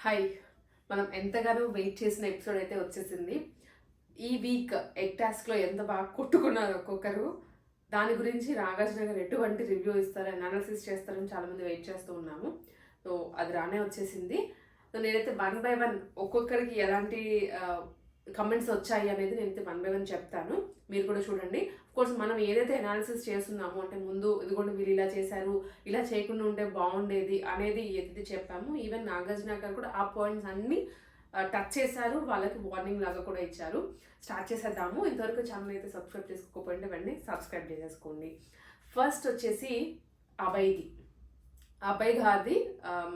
Hi. మనం ఎంతగానో wait చేసిన ఎపిసోడ్ అయితే వచ్చేసింది. ఈ వీక్ ఎగ్ టాస్క్లో ఎంత బాగా కొట్టుకున్నారు ఒక్కొక్కరు? దాని గురించి నాగార్జున గారు ఎటువంటి రివ్యూ ఇస్తారని అనాలిసిస్ చేస్తారని చాలామంది వెయిట్ చేస్తూ ఉన్నాము. సో అది రానే వచ్చేసింది. సో నేనైతే వన్ బై వన్ ఒక్కొక్కరికి ఎలాంటి కమెంట్స్ వచ్చాయి అనేది నేనైతే వన్ బై వన్ చెప్తాను. మీరు కూడా చూడండి. కోర్స్ మనం ఏదైతే అనాలిసిస్ చేస్తున్నామో అంటే ముందు ఇదిగోండి వీళ్ళు ఇలా చేశారు ఇలా చేయకుండా ఉంటే బాగుండేది అనేది ఏదైతే చెప్పామో ఈవెన్ నాగార్జున గారు కూడా ఆ పాయింట్స్ అన్నీ టచ్ చేశారు. వాళ్ళకి వార్నింగ్ లాగా కూడా ఇచ్చారు. స్టార్ట్ చేసేద్దాము. ఇంతవరకు ఛానల్ అయితే సబ్స్క్రైబ్ చేసుకోకపోయింటే వెంటనే సబ్స్క్రైబ్ చేసేసుకోండి. ఫస్ట్ వచ్చేసి అభయ్ది. అభయ్ గారిది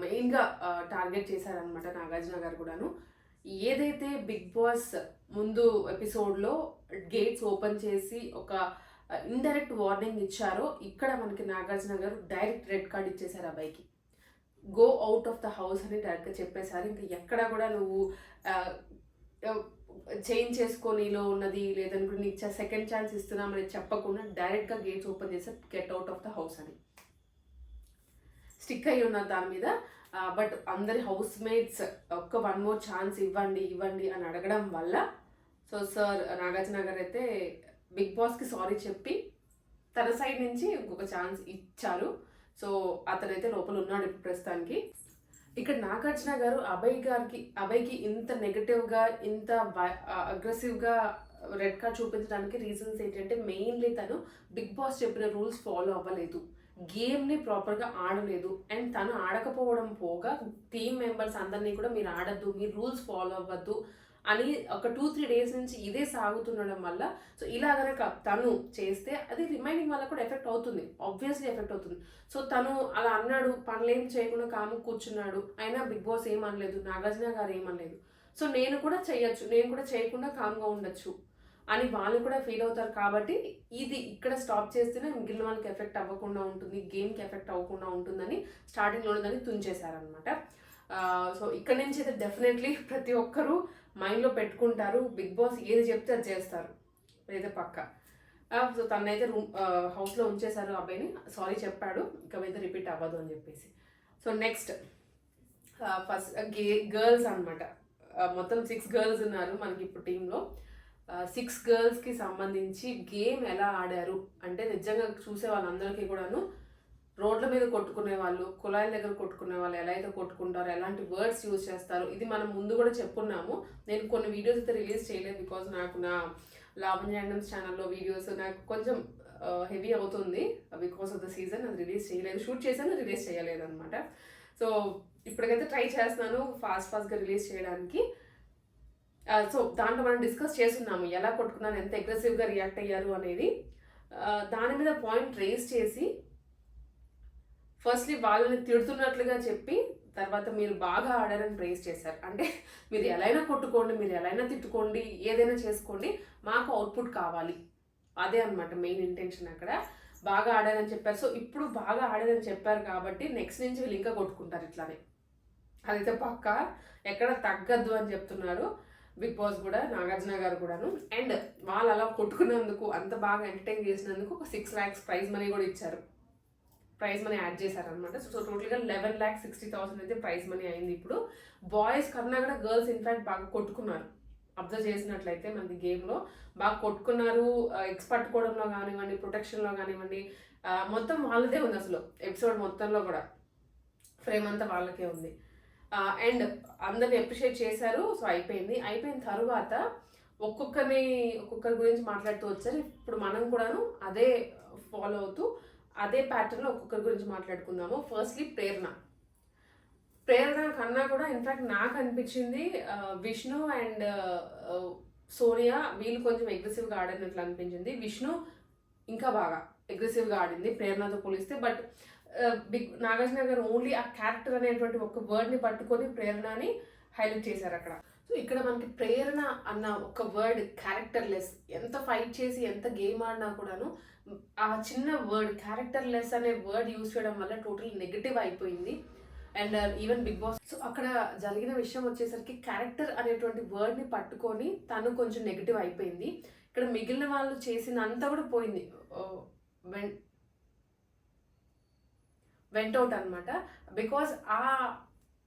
మెయిన్గా టార్గెట్ చేశారనమాట నాగార్జున గారు కూడాను. ఏదైతే బిగ్ బాస్ ముందు ఎపిసోడ్లో గేట్స్ ఓపెన్ చేసి ఒక ఇండైరెక్ట్ వార్నింగ్ ఇచ్చారో ఇక్కడ మనకి నాగార్జున గారు డైరెక్ట్ రెడ్ కార్డ్ ఇచ్చేశారు అబ్బాయికి go out of the house అని డైరెక్ట్గా చెప్పేశారు. ఇంకా ఎక్కడ కూడా నువ్వు చేంజ్ చేసుకొనిలో ఉన్నది లేదనుకుంటే నీకు సెకండ్ ఛాన్స్ ఇస్తున్నామని చెప్పకుండా డైరెక్ట్గా గేట్స్ ఓపెన్ చేసి get out of the house అని. స్టిక్ అయి ఉన్నారు దాని మీద. బట్ అందరి హౌస్ మేట్స్ ఒక్క వన్ మోర్ ఛాన్స్ ఇవ్వండి ఇవ్వండి అని అడగడం వల్ల సో సార్ నాగార్జున గారు అయితే బిగ్ బాస్కి సారీ చెప్పి తన సైడ్ నుంచి ఇంకొక ఛాన్స్ ఇచ్చారు. సో అతనైతే లోపల ఉన్నాడు ఇప్పుడు ప్రస్తుతానికి. ఇక్కడ నాగార్జున గారు అభయ్ గారికి అభయ్కి ఇంత నెగటివ్గా ఇంత అగ్రెసివ్గా రెడ్ కార్డ్ చూపించడానికి రీజన్స్ ఏంటంటే మెయిన్లీ తను బిగ్ బాస్ చెప్పిన రూల్స్ ఫాలో అవ్వలేదు. గేమ్ని ప్రాపర్గా ఆడలేదు. అండ్ తను ఆడకపోవడం పోగా టీమ్ మెంబర్స్ అందరినీ కూడా మీరు ఆడద్దు మీరు రూల్స్ ఫాలో అవ్వద్దు అని ఒక టూ త్రీ డేస్ నుంచి ఇదే సాగుతుండడం వల్ల సో ఇలా కనుక తను చేస్తే అది రిమైనింగ్ వల్ల కూడా ఎఫెక్ట్ అవుతుంది. ఆబ్వియస్లీ ఎఫెక్ట్ అవుతుంది. సో తను అలా అన్నాడు పనులేం చేయకుండా కాము కూర్చున్నాడు. అయినా బిగ్ బాస్ ఏమనలేదు నాగార్జున గారు ఏమనలేదు. సో నేను కూడా చేయొచ్చు నేను కూడా చేయకుండా కామ్గా ఉండొచ్చు. అని వాళ్ళు కూడా ఫీల్ అవుతారు కాబట్టి ఇది ఇక్కడ స్టాప్ చేస్తేనే మిగిలిన వాళ్ళకి ఎఫెక్ట్ అవ్వకుండా ఉంటుంది గేమ్కి ఎఫెక్ట్ అవ్వకుండా ఉంటుందని స్టార్టింగ్లోనే దాన్ని తుంచేశారనమాట సో ఇక్కడ నుంచి అయితే డెఫినెట్లీ ప్రతి ఒక్కరూ మైండ్లో పెట్టుకుంటారు బిగ్ బాస్ ఏది చెప్తే అది చేస్తారు. అయితే పక్క. సో తనైతే రూమ్ హౌస్లో ఉంచేశారు అబ్బాయిని. సారీ చెప్పాడు ఇక అయితే రిపీట్ అవ్వదు అని చెప్పేసి. సో నెక్స్ట్ ఫస్ట్ గే గర్ల్స్ అనమాట మొత్తం సిక్స్ గర్ల్స్ ఉన్నారు మనకి ఇప్పుడు టీంలో సిక్స్ గర్ల్స్కి సంబంధించి గేమ్ ఎలా ఆడారు? అంటే నిజంగా చూసే వాళ్ళందరికీ కూడాను రోడ్ల మీద కొట్టుకునే వాళ్ళు కుళాయిల దగ్గర కొట్టుకునే వాళ్ళు ఎలా అయితే కొట్టుకుంటారో ఎలాంటి వర్డ్స్ యూజ్ చేస్తారు ఇది మనం ముందు కూడా చెప్పున్నాము. నేను కొన్ని వీడియోస్ అయితే రిలీజ్ చేయలేదు బికాజ్ నాకు నా లాభన్యాండమ్స్ ఛానల్లో వీడియోస్ నాకు కొంచెం హెవీ అవుతుంది. బికాస్ ఆఫ్ ద సీజన్ అది రిలీజ్ చేయలేదు. షూట్ చేశాను రిలీజ్ చేయలేదు అనమాట సో ఇప్పటికైతే ట్రై చేస్తున్నాను ఫాస్ట్ ఫాస్ట్గా రిలీజ్ చేయడానికి. సో దాంట్లో మనం డిస్కస్ చేస్తున్నాము ఎలా కొట్టుకున్నాను ఎంత అగ్రెసివ్గా రియాక్ట్ అయ్యారు అనేది. దాని మీద పాయింట్ రేస్ చేసి ఫస్ట్లీ వాళ్ళని తిడుతున్నట్లుగా చెప్పి తర్వాత మీరు బాగా ఆడారని ప్రేస్ చేశారు. అంటే మీరు ఎలా అయినా కొట్టుకోండి మీరు ఎలా అయినా తిట్టుకోండి ఏదైనా చేసుకోండి మాకు అవుట్పుట్ కావాలి. అదే అనమాట మెయిన్ ఇంటెన్షన్ అక్కడ. బాగా ఆడారని చెప్పారు. సో ఇప్పుడు బాగా ఆడారని చెప్పారు కాబట్టి నెక్స్ట్ నుంచి వీళ్ళు ఇంకా కొట్టుకుంటారు ఇట్లానే. అదైతే పక్క ఎక్కడ తగ్గద్దు అని చెప్తున్నారు. బిగ్ బాస్ కూడా నాగార్జున గారు కూడాను. అండ్ వాళ్ళు అలా కొట్టుకున్నందుకు అంత బాగా ఎంటర్టైన్ చేసినందుకు ఒక సిక్స్ ల్యాక్స్ ప్రైజ్ మనీ కూడా ఇచ్చారు. ప్రైజ్ మనీ యాడ్ చేశారనమాట సో టోటల్గా లెవెన్ ల్యాక్ సిక్స్టీ థౌసండ్ అయితే ప్రైజ్ మనీ అయింది ఇప్పుడు. బాయ్స్ కన్నా కూడా గర్ల్స్ ఇన్ఫాక్ట్ బాగా కొట్టుకున్నారు. అబ్జర్వ్ చేసినట్లయితే మనకి గేమ్లో బాగా కొట్టుకున్నారు. ఎక్స్ పట్టుకోవడంలో కానివ్వండి ప్రొటెక్షన్లో కానివ్వండి మొత్తం వాళ్ళదే ఉంది అసలు. ఎపిసోడ్ మొత్తంలో కూడా. ఫ్రేమ్ అంతా వాళ్ళకే ఉంది. అండ్ అందరిని అప్రిషియేట్ చేశారు. సో అయిపోయింది. అయిపోయిన తర్వాత ఒక్కొక్కరిని ఒక్కొక్కరి గురించి మాట్లాడుతూ వచ్చారు. ఇప్పుడు మనం కూడాను అదే ఫాలో అవుతూ అదే ప్యాటర్న్లో ఒక్కొక్కరి గురించి మాట్లాడుకుందాము. ఫస్ట్లీ ప్రేరణ. ప్రేరణ కన్నా కూడా ఇన్ఫ్యాక్ట్ నాకు అనిపించింది విష్ణు అండ్ సోనియా వీళ్ళు కొంచెం అగ్రెసివ్గా ఆడినట్లు అనిపించింది. విష్ణు ఇంకా బాగా అగ్రెసివ్గా ఆడింది ప్రేరణతో పోలిస్తే. బట్ బిగ్ నాగార్జున గారు ఓన్లీ ఆ క్యారెక్టర్ అనేటువంటి ఒక వర్డ్ని పట్టుకొని ప్రేరణని హైలైట్ చేశారు అక్కడ. సో ఇక్కడ మనకి ప్రేరణ అన్న ఒక వర్డ్ క్యారెక్టర్లెస్ ఎంత ఫైట్ చేసి ఎంత గేమ్ ఆడినా కూడాను ఆ చిన్న వర్డ్ క్యారెక్టర్లెస్ అనే వర్డ్ యూజ్ చేయడం వల్ల టోటల్ నెగిటివ్ అయిపోయింది. And even Bigg Boss so అక్కడ జరిగిన విషయం వచ్చేసరికి క్యారెక్టర్ అనేటువంటి వర్డ్ని పట్టుకొని తను కొంచెం నెగిటివ్ అయిపోయింది. ఇక్కడ మిగిలిన వాళ్ళు చేసినంత కూడా పోయింది. వెంట్ అవుట్ అనమాట బికాస్ ఆ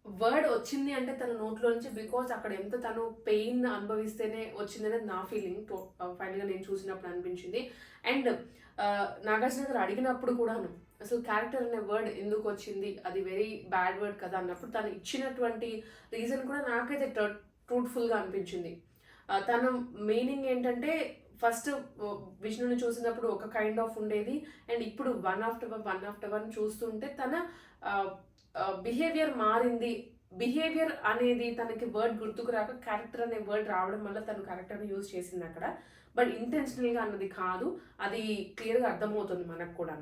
వర్డ్ వచ్చింది అంటే తన నోట్లో నుంచి బికాజ్ అక్కడ ఎంత తను పెయిన్ అనుభవిస్తేనే వచ్చింది అనేది నా ఫీలింగ్ ఫైనల్గా నేను చూసినప్పుడు అనిపించింది. అండ్ నాగార్జున గారు అడిగినప్పుడు కూడాను అసలు క్యారెక్టర్ అనే వర్డ్ ఎందుకు వచ్చింది? అది వెరీ బ్యాడ్ వర్డ్ కదా అన్నప్పుడు తను ఇచ్చినటువంటి రీజన్ కూడా నాకైతే ట్రూట్ఫుల్గా అనిపించింది. తను మీనింగ్ ఏంటంటే ఫస్ట్ విష్ణుని చూసినప్పుడు ఒక కైండ్ ఆఫ్ ఉండేది. అండ్ ఇప్పుడు one after one one after one చూస్తుంటే తన బిహేవియర్ మారింది. బిహేవియర్ అనేది తనకి వర్డ్ గుర్తుకు రాక క్యారెక్టర్ అనే వర్డ్ రావడం వల్ల తను క్యారెక్టర్ని యూజ్ చేసింది అక్కడ. బట్ ఇంటెన్షనల్గా అన్నది కాదు. అది క్లియర్గా అర్థమవుతుంది మనకు కూడా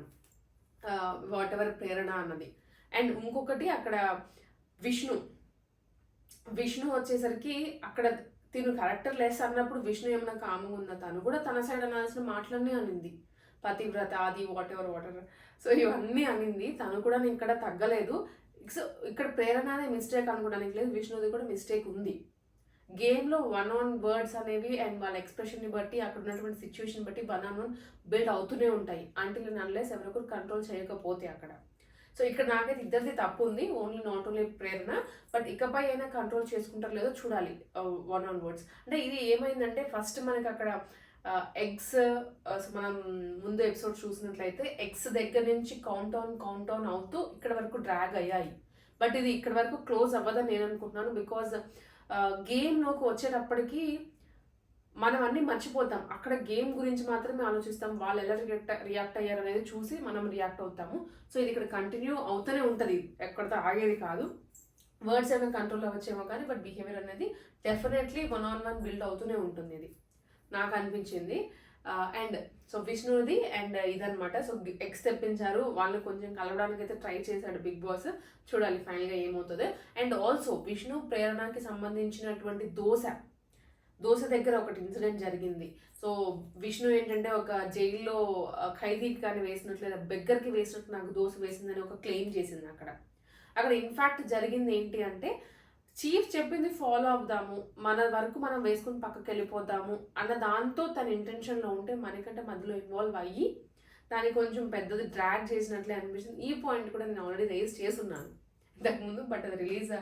వాట్ ఎవర్ ప్రేరణ అన్నది. అండ్ ఇంకొకటి అక్కడ విష్ణు. విష్ణు వచ్చేసరికి అక్కడ తిను క్యారెక్టర్ లెస్ అన్నప్పుడు విష్ణు ఏమైనా కామంగా ఉందా తను కూడా తన సైడ్ అనాల్సిన మాటలన్నీ అనింది. పతివ్రత అది whatever whatever so ఇవన్నీ అనింది. తను కూడా నేను ఇక్కడ తగ్గలేదు. సో ఇక్కడ ప్రేరణ అనే మిస్టేక్ అనుకోవడానికి లేదు. విష్ణుది కూడా మిస్టేక్ ఉంది. గేమ్లో వన్ ఆన్ వర్డ్స్ అనేవి అండ్ వాళ్ళ ఎక్స్ప్రెషన్ని బట్టి అక్కడ ఉన్నటువంటి సిచ్యువేషన్ బట్టి వన్ ఆన్ వన్ బిల్డ్ అవుతూనే ఉంటాయి. అంటిల్ అన్లెస్ ఎవరొకరు కంట్రోల్ చేయకపోతే అక్కడ. సో ఇక్కడ నాకైతే ఇద్దరిది తప్పు ఉంది only not only Prerana but ఇకపై అయినా కంట్రోల్ చేసుకుంటారు లేదో చూడాలి వన్ ఆన్ వర్డ్స్ అంటే ఇది ఏమైందంటే ఫస్ట్ మనకి అక్కడ ఎగ్స్ మనం ముందు ఎపిసోడ్ చూసినట్లయితే ఎగ్స్ దగ్గర నుంచి కౌంట్ ఆన్ కౌంట్ ఆన్ అవుతూ ఇక్కడ వరకు డ్రాగ్ అయ్యాయి. బట్ ఇది ఇక్కడ వరకు క్లోజ్ అవ్వదని నేను అనుకుంటున్నాను బికాజ్ గేమ్లోకి వచ్చేటప్పటికి మనం అన్ని మర్చిపోతాం. అక్కడ గేమ్ గురించి మాత్రమే ఆలోచిస్తాం. వాళ్ళు ఎలా రియాక్ట్ రియాక్ట్ అయ్యారు అనేది చూసి మనం రియాక్ట్ అవుతాము. సో ఇది ఇక్కడ కంటిన్యూ అవుతూనే ఉంటుంది. ఎక్కడితో ఆగేది కాదు. వర్డ్స్ ఏమైనా కంట్రోల్ అవ్వచ్చేమో కానీ బట్ బిహేవియర్ అనేది definitely one on one build అవుతూనే ఉంటుంది ఇది. నాకు అనిపించింది. అండ్ సో విష్ణుది అండ్ ఇదనమాట సో ఎక్స్ తెప్పించారు. వాళ్ళు కొంచెం కలవడానికి అయితే ట్రై చేశాడు బిగ్ బాస్. చూడాలి ఫైనల్గా ఏమవుతుంది. అండ్ ఆల్సో విష్ణు ప్రేరణకి సంబంధించినటువంటి దోశ. దోశ దగ్గర ఒకటి ఇన్సిడెంట్ జరిగింది. సో విష్ణు ఏంటంటే ఒక జైల్లో ఖైదీకి కానీ వేసినట్లు లేదా బెగ్గర్కి వేసినట్టు నాకు దోశ వేసిందని ఒక క్లెయిమ్ చేసింది అక్కడ. అక్కడ ఇన్ఫ్యాక్ట్ జరిగింది ఏంటి అంటే చీఫ్ చెప్పింది ఫాలో అవుదాము మన వరకు మనం వేసుకుని పక్కకి వెళ్ళిపోదాము అన్న దాంతో తన ఇంటెన్షన్లో ఉంటే మనకంటే మధ్యలో ఇన్వాల్వ్ అయ్యి దాన్ని కొంచెం పెద్దది డ్రాగ్ చేసినట్లే అనిపిస్తుంది ఈ పాయింట్ కూడా నేను ఆల్రెడీ రేస్ చేస్తున్నాను. ఇంతకుముందు బట్ అది రిలీజ్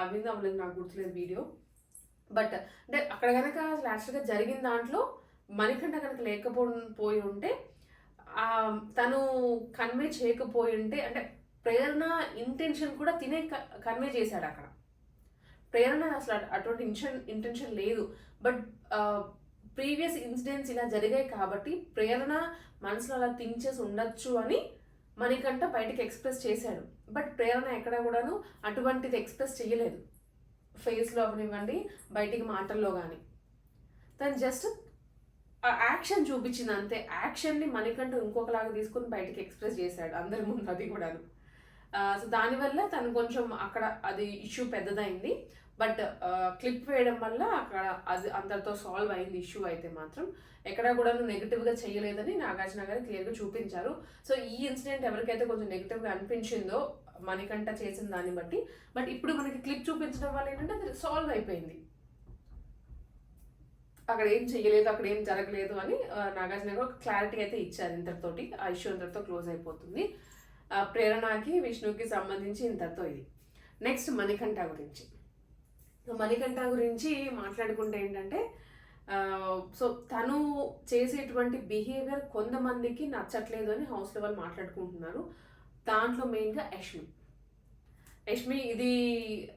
అవ్వింది అవ్వలేదు నాకు గుర్తులేదు వీడియో. బట్ అంటే అక్కడ కనుక లాస్ట్గా జరిగిన దాంట్లో మణికంఠ కనుక లేకపోయి పోయి ఉంటే తను కన్వే చేయకపోయి ఉంటే అంటే ప్రేరణ ఇంటెన్షన్ కూడా తినే కన్వే చేశాడు అక్కడ. ప్రేరణ అసలు అటువంటి ఇంటెన్షన్ ఇంటెన్షన్ లేదు. బట్ ప్రీవియస్ ఇన్సిడెంట్స్ ఇలా జరిగాయి కాబట్టి ప్రేరణ మనసులో అలా థింక్ చేసి ఉండొచ్చు అని మణికంఠ బయటకి ఎక్స్ప్రెస్ చేశాడు. బట్ ప్రేరణ ఎక్కడ కూడాను అటువంటిది ఎక్స్ప్రెస్ చేయలేదు. ఫేస్లో అవనివ్వండి బయటికి మాటల్లో కానీ తను జస్ట్ ఆ యాక్షన్ చూపించింది అంతే. యాక్షన్ని మణికంఠ ఇంకొకలాగా తీసుకుని బయటికి ఎక్స్ప్రెస్ చేశాడు అందరి ముందు అది కూడాను. సో దానివల్ల తను కొంచెం అక్కడ అది ఇష్యూ పెద్దదైంది. బట్ క్లిప్ వేయడం వల్ల అక్కడ అది అందరితో సాల్వ్ అయింది ఇష్యూ అయితే మాత్రం. ఎక్కడ కూడా నెగిటివ్గా చేయలేదని నాగార్జున గారు క్లియర్గా చూపించారు. సో ఈ ఇన్సిడెంట్ ఎవరికైతే కొంచెం నెగిటివ్గా అనిపించిందో మణికంఠ చేసిన దాన్ని బట్టి. బట్ ఇప్పుడు మనకి క్లిప్ చూపించడం వల్ల ఏంటంటే అది సాల్వ్ అయిపోయింది. అక్కడ ఏం చేయలేదు అక్కడ ఏం జరగలేదు అని నాగార్జున గారు ఒక క్లారిటీ అయితే ఇచ్చారు ఇంతటితోటి. ఆ ఇష్యూ ఇంతటితో క్లోజ్ అయిపోతుంది. ఆ, ప్రేరణకి విష్ణుకి సంబంధించి ఇంతటితో ఇది. నెక్స్ట్ మణికంఠ గురించి. మణికంఠ గురించి మాట్లాడుకుంటే ఏంటంటే సో తను చేసేటువంటి బిహేవియర్ కొంతమందికి నచ్చట్లేదు అని హౌస్ లెవెల్ మాట్లాడుకుంటున్నారు. దాంట్లో మెయిన్గా యష్మి. యష్మి ఇది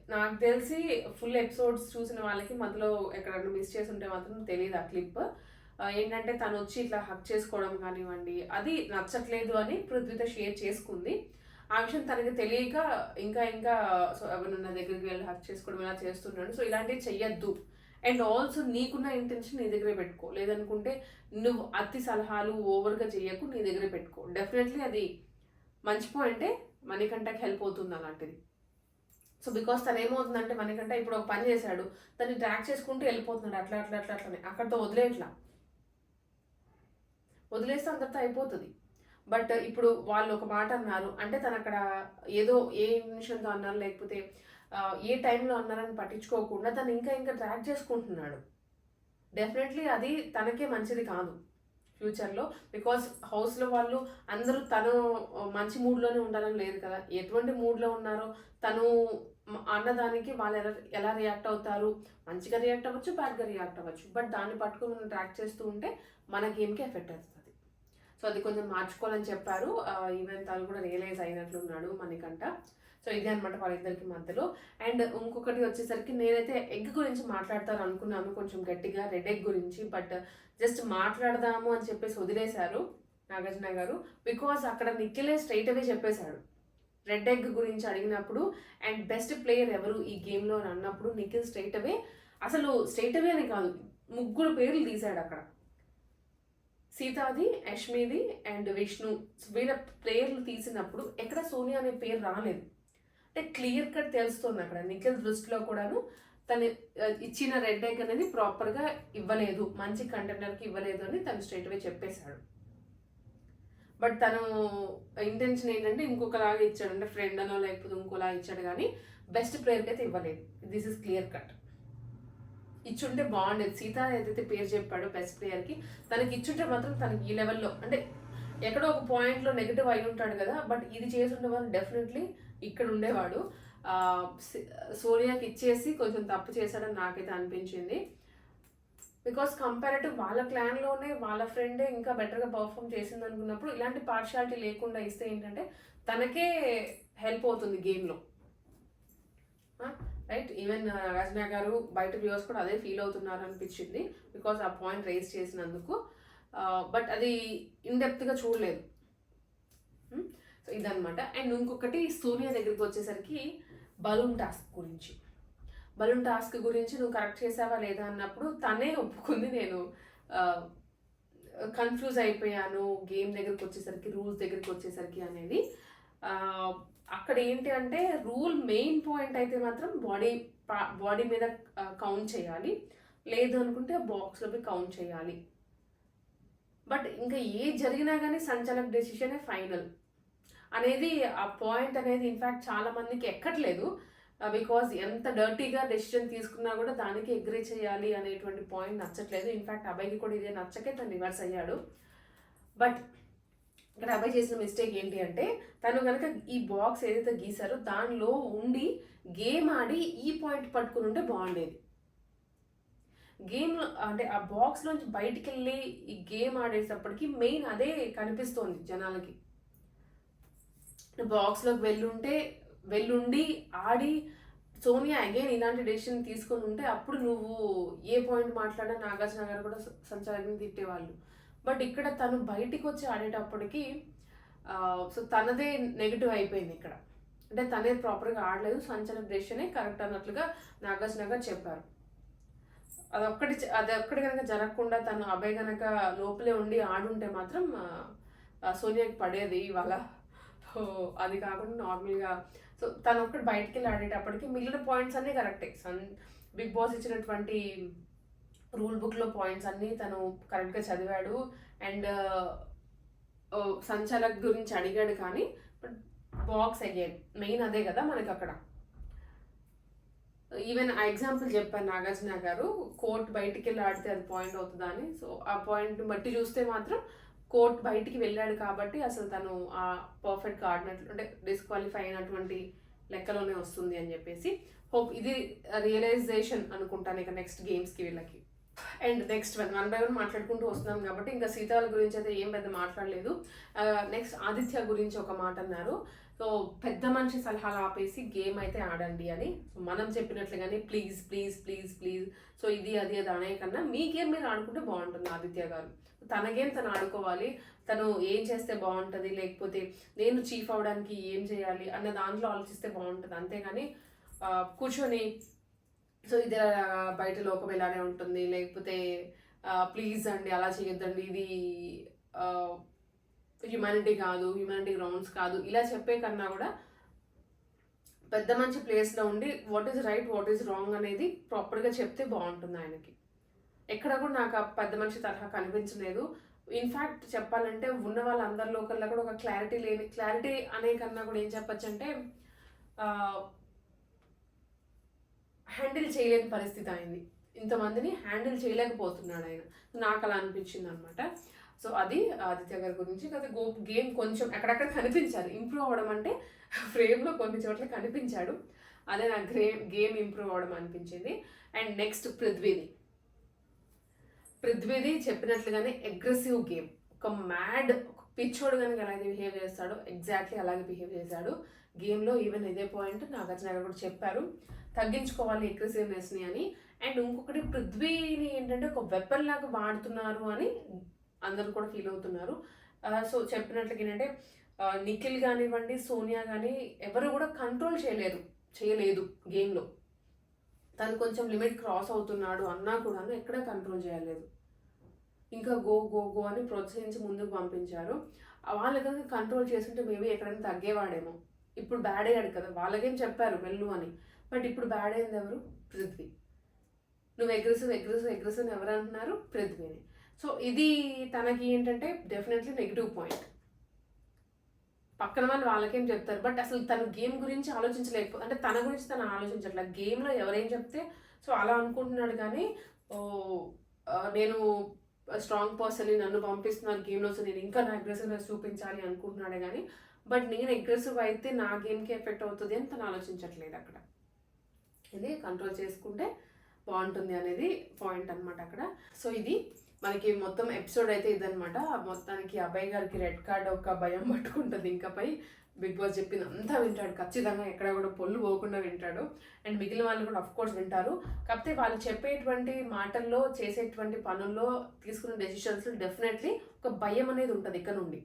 నాకు తెలిసి ఫుల్ ఎపిసోడ్స్ చూసిన వాళ్ళకి మధ్యలో ఎక్కడన్నా మిస్ చేసి ఉంటే మాత్రం తెలియదు ఆ క్లిప్. ఏంటంటే తను వచ్చి ఇట్లా హక్ చేసుకోవడం కానివ్వండి అది నచ్చట్లేదు అని పృథ్వీతో షేర్ చేసుకుంది. ఆ విషయం తనకి తెలియక ఇంకా ఇంకా సో ఎవరన్నా దగ్గరికి వెళ్ళి హక్ చేసుకోవడం ఇలా చేస్తున్నాడు. సో ఇలాంటివి చెయ్యొద్దు. అండ్ ఆల్సో నీకున్న ఇంటెన్షన్ నీ దగ్గరే పెట్టుకో. లేదనుకుంటే నువ్వు అతి సలహాలు ఓవర్గా చేయకు నీ దగ్గరే పెట్టుకో. డెఫినెట్లీ అది మంచి పాయింటే మణికంఠకి హెల్ప్ అవుతుంది అలాంటిది. సో బికాస్ తను ఏమవుతుందంటే మణికంఠ ఇప్పుడు ఒక పని చేశాడు తను డ్రాక్ చేసుకుంటూ వెళ్ళిపోతున్నాడు అట్లా అట్లా అట్లా అట్లనే. అక్కడితో వదిలేట్లా. వదిలేస్తే అందరితో అయిపోతుంది. బట్ ఇప్పుడు వాళ్ళు ఒక మాట అన్నారు అంటే తను అక్కడ ఏదో ఏ నిమిషంతో అన్నారు లేకపోతే ఏ టైంలో అన్నారని పట్టించుకోకుండా తను ఇంకా ఇంకా డ్రాక్ చేసుకుంటున్నాడు. డెఫినెట్లీ అది తనకే మంచిది కాదు. ఫ్యూచర్లో బికాస్ హౌస్లో వాళ్ళు అందరూ తను మంచి మూడ్లోనే ఉండాలని లేదు కదా. ఎటువంటి మూడ్లో ఉన్నారో తను అన్నదానికి వాళ్ళు ఎలా ఎలా రియాక్ట్ అవుతారు? మంచిగా రియాక్ట్ అవ్వచ్చు బ్యాడ్గా రియాక్ట్ అవ్వచ్చు. బట్ దాన్ని పట్టుకుని మనం ట్రాక్ చేస్తూ ఉంటే మన గేమ్కి ఎఫెక్ట్ అవుతుంది సో అది కొంచెం మార్చుకోవాలని చెప్పారు. ఈవెన్ తను కూడా రియలైజ్ అయినట్లున్నాడు మనకంట సో ఇదే అనమాట వాళ్ళిద్దరికి మధ్యలో. అండ్ ఇంకొకటి వచ్చేసరికి నేనైతే ఎగ్ గురించి మాట్లాడతారు అనుకున్నాను కొంచెం గట్టిగా రెడ్ ఎగ్ గురించి బట్ జస్ట్ మాట్లాడదాము అని చెప్పేసి వదిలేశారు నాగార్జున గారు. బికాజ్ అక్కడ నిఖిలే స్ట్రైట్ అవే చెప్పేశాడు. రెడ్ ఎగ్ గురించి అడిగినప్పుడు అండ్ బెస్ట్ ప్లేయర్ ఎవరు ఈ గేమ్లో అని అన్నప్పుడు నిఖిల్ స్ట్రైట్ అవే అసలు స్ట్రైట్ అవే అని కాదు ముగ్గురు పేర్లు తీశాడు అక్కడ. సీతాది యష్మిది అండ్ విష్ణు వీళ్ళ పేర్లు తీసినప్పుడు ఎక్కడ సోనియా అనే పేరు రాలేదు. అంటే క్లియర్ కట్ తెలుస్తుంది అక్కడ. నిఖిల్ దృష్టిలో కూడాను తను ఇచ్చిన రెడ్ ఎగ్ అనేది ప్రాపర్గా ఇవ్వలేదు. మంచి కంటెండర్కి ఇవ్వలేదు అని తను స్ట్రైట్ అవే చెప్పేశాడు. బట్ తను ఇంటెన్షన్ ఏంటంటే ఇంకొకలాగా ఇచ్చాడు. అంటే ఫ్రెండ్ అనో లేకపోతే ఇంకోలా ఇచ్చాడు కానీ బెస్ట్ ప్లేయర్కి అయితే ఇవ్వలేదు. దిస్ ఇస్ క్లియర్ కట్ ఇచ్చుంటే బాగుండేది. సీత ఏదైతే పేరు చెప్పాడో బెస్ట్ ప్లేయర్కి తనకి ఇచ్చుంటే మాత్రం తనకి ఈ లెవెల్లో అంటే ఎక్కడో ఒక పాయింట్లో నెగిటివ్ అయి ఉంటాడు కదా బట్ ఇది చేసి ఉండే వాళ్ళు డెఫినెట్లీ ఇక్కడ ఉండేవాడు సోనియాకి సూర్యకి ఇచ్చేసి కొంచెం తప్పు చేశాడని నాకైతే అనిపించింది. బికాస్ కంపారిటివ్ వాళ్ళ క్లాన్లోనే వాళ్ళ ఫ్రెండే ఇంకా బెటర్గా పర్ఫామ్ చేసింది అనుకున్నప్పుడు ఇలాంటి పార్షాలిటీ లేకుండా ఇస్తే ఏంటంటే తనకే హెల్ప్ అవుతుంది గేమ్లో. రైట్? ఈవెన్ రచన గారు బయట వ్యూవర్స్ కూడా అదే ఫీల్ అవుతున్నారు అనిపించింది బికాస్ ఆ పాయింట్ రేస్ చేసినందుకు. బట్ అది ఇన్డెప్త్గా చూడలేదు. సో ఇదనమాట అండ్ ఇంకొకటి సోనియా దగ్గరికి వచ్చేసరికి బలూన్ టాస్క్ గురించి. బలూన్ టాస్క్ గురించి నువ్వు కరెక్ట్ చేసావా లేదా అన్నప్పుడు తనే ఒప్పుకుంది నేను కన్ఫ్యూజ్ అయిపోయాను గేమ్ దగ్గరికి వచ్చేసరికి రూల్స్ దగ్గరికి వచ్చేసరికి అనేది. అక్కడ ఏంటి అంటే రూల్ మెయిన్ పాయింట్ అయితే మాత్రం బాడీ బాడీ మీద కౌంట్ చేయాలి. లేదు అనుకుంటే బాక్స్లోకి కౌంట్ చేయాలి. బట్ ఇంకా ఏ జరిగినా కానీ సంచాలక్ డెసిషనే ఫైనల్. అనేది ఆ పాయింట్ అనేది ఇన్ఫ్యాక్ట్ చాలా మందికి ఎక్కట్లేదు. బికాజ్ ఎంత డర్టీగా డెసిషన్ తీసుకున్నా కూడా దానికి అగ్రీ చేయాలి అనేటువంటి పాయింట్ నచ్చట్లేదు. ఇన్ఫ్యాక్ట్ అబ్బాయికి కూడా ఇదే నచ్చకే తను రివర్స్ అయ్యాడు. బట్ ఇక్కడ అబ్బాయి చేసిన మిస్టేక్ ఏంటి అంటే తను కనుక ఈ బాక్స్ ఏదైతే గీసారో దానిలో ఉండి గేమ్ ఆడి ఈ పాయింట్ పట్టుకుని ఉంటే బాగుండేది. గేమ్ అంటే ఆ బాక్స్ నుంచి బయటికి వెళ్ళి ఈ గేమ్ ఆడేటప్పటికి మెయిన్ అదే కనిపిస్తోంది జనాలకి. బాక్స్లోకి వెళ్ళుంటే వెళ్ళుండి ఆడి సోనియా అగైన్ ఇలాంటి డెసిషన్ తీసుకొని ఉంటే అప్పుడు నువ్వు ఏ పాయింట్ మాట్లాడినా నాగార్జున గారు కూడా సంచాలకుని తిట్టేవాళ్ళు. బట్ ఇక్కడ తను బయటికి వచ్చి ఆడేటప్పటికి సో తనదే నెగిటివ్ అయిపోయింది ఇక్కడ. అంటే తనే ప్రాపర్గా ఆడలేదు సంచలన డెసిషనే కరెక్ట్ అన్నట్లుగా నాగార్జున గారు చెప్పారు. అదొక్కటి అదొక్కటి కనుక జరగకుండా తను అభయ్ కనుక లోపలే ఉండి ఆడుంటే మాత్రం సోనియాకి పడేది ఇవాళ. అది కాకుండా నార్మల్గా సో తను ఒక్కటి బయటికి వెళ్ళి ఆడేటప్పటికి మిగిలిన పాయింట్స్ అన్నీ కరెక్టే. సన్ బిగ్ బాస్ ఇచ్చినటువంటి రూల్ బుక్లో పాయింట్స్ అన్నీ తను కరెక్ట్గా చదివాడు. అండ్ సంచాలక్ గురించి అడిగాడు కానీ బాక్స్ అగైన్ మెయిన్ అదే కదా మనకి అక్కడ ఈవెన్ ఆ ఎగ్జాంపుల్ చెప్పారు నాగార్జున గారు కోర్ట్ బయటికి వెళ్ళి ఆడితే అది పాయింట్ అవుతుందని సో ఆ పాయింట్ బట్టి చూస్తే మాత్రం కోర్ట్ బయటికి వెళ్ళాడు కాబట్టి అసలు తను ఆ పర్ఫెక్ట్గా ఆడినట్లు అంటే డిస్క్వాలిఫై అయినటువంటి లెక్కలోనే వస్తుంది అని చెప్పేసి హోప్ ఇది రియలైజేషన్ అనుకుంటాను ఇక నెక్స్ట్ గేమ్స్కి వీళ్ళకి. And next one one by one మాట్లాడుకుంటూ వస్తున్నాం కాబట్టి ఇంకా సీతాల గురించి అయితే ఏం పెద్ద మాట్లాడలేదు. Uh, నెక్స్ట్ ఆదిత్య గురించి ఒక మాట అన్నారు. సో పెద్ద మనిషి సలహాలు ఆపేసి గేమ్ అయితే ఆడండి అని. సో మనం చెప్పినట్లుగానే please please please please so ఇది అది అది అనే కన్నా మీ గేమ్ మీరు ఆడుకుంటే బాగుంటుంది ఆదిత్య గారు. తన గేమ్ తను ఆడుకోవాలి. తను ఏం చేస్తే బాగుంటుంది? లేకపోతే నేను చీఫ్ అవడానికి ఏం చేయాలి? అన్న దాంట్లో ఆలోచిస్తే బాగుంటుంది. అంతేగాని కూర్చొని సో ఇది బయట లోకం ఇలానే ఉంటుంది. లేకపోతే ప్లీజ్ అండి అలా చేయొద్దండి. ఇది హ్యుమానిటీ కాదు హ్యుమానిటీ గ్రౌండ్స్ కాదు. ఇలా చెప్పే కన్నా కూడా పెద్ద మంచి ప్లేస్లో ఉండి what is right what is wrong అనేది ప్రాపర్గా చెప్తే బాగుంటుంది ఆయనకి. ఎక్కడ కూడా నాకు ఆ పెద్ద మనిషి తరహా కనిపించలేదు. ఇన్ఫ్యాక్ట్ చెప్పాలంటే ఉన్న వాళ్ళందరిలో కల్లా కూడా ఒక క్లారిటీ లేని క్లారిటీ అనే కన్నా కూడా ఏం చెప్పచ్చు అంటే హ్యాండిల్ చేయలేని పరిస్థితి అయింది ఇంతమందిని హ్యాండిల్ చేయలేకపోతున్నాడు ఆయన. నాకు అలా అనిపించింది అనమాట సో అది ఆదిత్య గారి గురించి అది గో గేమ్ కొంచెం అక్కడక్కడ కనిపించాలి. ఇంప్రూవ్ అవ్వడం అంటే ఫ్రేమ్లో కొన్ని చోట్ల కనిపించాడు. అదే నాకు గేమ్ గేమ్ ఇంప్రూవ్ అవ్వడం అనిపించింది. And next పృథ్వీది. పృథ్వీది చెప్పినట్లుగానే అగ్రెసివ్ గేమ్. ఒక మ్యాడ్ ఒక పిచ్చోడు కనుక ఎలాగే బిహేవ్ చేస్తాడో ఎగ్జాక్ట్లీ అలాగే బిహేవ్ చేశాడు. గేమ్లో ఈవెన్ ఇదే పాయింట్ నాగార్జున గారు కూడా చెప్పారు. తగ్గించుకోవాలి అగ్రెసివ్నెస్ని అని. అండ్ ఇంకొకటి పృథ్వీని ఏంటంటే ఒక వెపన్ లాగా వాడుతున్నారు అని అందరూ కూడా ఫీల్ అవుతున్నారు. సో చెప్పినట్లుగా ఏంటంటే నిఖిల్ కానివ్వండి సోనియా కానీ ఎవరు కూడా కంట్రోల్ చేయలేరు చేయలేదు గేమ్లో తను కొంచెం లిమిట్ క్రాస్ అవుతున్నాడు అన్నా కూడా ఎక్కడా కంట్రోల్ చేయలేదు. ఇంకా గో గో గో అని ప్రోత్సహించి ముందుకు పంపించారు. వాళ్ళ వాళ్ళు కనుక కంట్రోల్ చేస్తుంటే మేబీ ఎక్కడైనా తగ్గేవాడేమో. ఇప్పుడు బ్యాడ్ అయ్యాడు కదా వాళ్ళకేం చెప్పారు వెళ్ళు అని. బట్ ఇప్పుడు బ్యాడ్ అయింది ఎవరు? పృథ్వీ. నువ్వు ఎగ్రెసివ్ ఎగ్రెసివ్ ఎగ్రెసివ్ ఎవరు అంటున్నారు? పృథ్వీని. సో ఇది తనకి ఏంటంటే డెఫినెట్లీ నెగిటివ్ పాయింట్ పక్కన వాళ్ళు వాళ్ళకేం చెప్తారు? బట్ అసలు తను గేమ్ గురించి ఆలోచించలేకపో అంటే తన గురించి తను ఆలోచించట్లేదు గేమ్లో ఎవరేం చెప్తే సో అలా అనుకుంటున్నాడు కానీ ఓ నేను స్ట్రాంగ్ పర్సన్ని నన్ను పంపిస్తున్నారు గేమ్లో సో నేను ఇంకా నా అగ్రెసివ్నెస్ చూపించాలి అనుకుంటున్నాడే కానీ బట్ నేను అగ్రెసివ్ అయితే నా గేమ్కి ఎఫెక్ట్ అవుతుంది అని తను ఆలోచించట్లేదు అక్కడ. ఇది కంట్రోల్ చేసుకుంటే బాగుంటుంది అనేది పాయింట్ అన్నమాట అక్కడ. సో ఇది మనకి మొత్తం ఎపిసోడ్ అయితే ఇదనమాట మొత్తానికి అబ్బాయి గారికి రెడ్ కార్డ్ ఒక భయం పట్టుకుంటుంది ఇంకపై బిగ్ బాస్ చెప్పింది అంతా వింటాడు. ఖచ్చితంగా ఎక్కడ కూడా పొల్లు పోకుండా వింటాడు. అండ్ మిగిలిన వాళ్ళు కూడా అఫ్ కోర్స్ వింటారు. కాకపోతే వాళ్ళు చెప్పేటువంటి మాటల్లో చేసేటువంటి పనుల్లో తీసుకున్న డెసిషన్స్లో డెఫినెట్లీ ఒక భయం అనేది ఉంటుంది ఇక్కడ నుండి.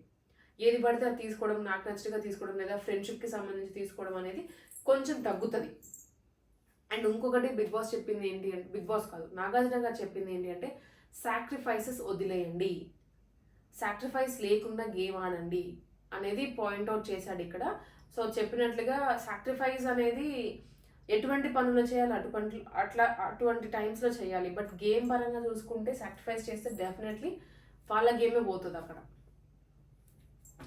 ఏది పడితే అది తీసుకోవడం నాకు నచ్చినగా తీసుకోవడం లేదా ఫ్రెండ్షిప్కి సంబంధించి తీసుకోవడం అనేది కొంచెం తగ్గుతుంది. అండ్ ఇంకొకటి బిగ్ బాస్ చెప్పింది ఏంటి అంటే బిగ్ బాస్ కాదు నాగార్జున గారు చెప్పింది ఏంటి అంటే సాక్రిఫైసెస్ వదిలేయండి. సాక్రిఫైస్ లేకుండా గేమ్ ఆడండి అనేది పాయింట్ అవుట్ చేశాడు ఇక్కడ. సో చెప్పినట్లుగా సాక్రిఫైస్ అనేది ఎటువంటి పనులు చేయాలి? అటువంటి అట్లా అటువంటి టైమ్స్లో చేయాలి. బట్ గేమ్ పరంగా చూసుకుంటే సాక్రిఫైస్ చేస్తే డెఫినెట్లీ వాళ్ళ గేమే పోతుంది అక్కడ.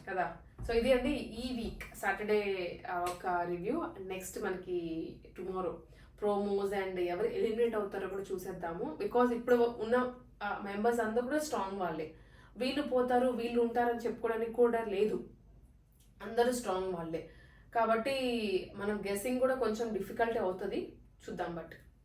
కదా? సో ఇది అండి ఈ వీక్ సాటర్డే ఒక రివ్యూ నెక్స్ట్ మనకి టుమారో ప్రోమోస్ అండ్ ఎవరు ఎలిమినేట్ అవుతారో కూడా చూసేద్దాము. బికాజ్ ఇప్పుడు ఉన్న మెంబర్స్ అందరూ కూడా స్ట్రాంగ్ వాళ్ళే. వీళ్ళు పోతారు వీళ్ళు ఉంటారని చెప్పుకోవడానికి కూడా లేదు. అందరూ స్ట్రాంగ్ వాళ్ళే. కాబట్టి మనం గెస్సింగ్ కూడా కొంచెం డిఫికల్ట్ అవుతుంది. చూద్దాం బట్.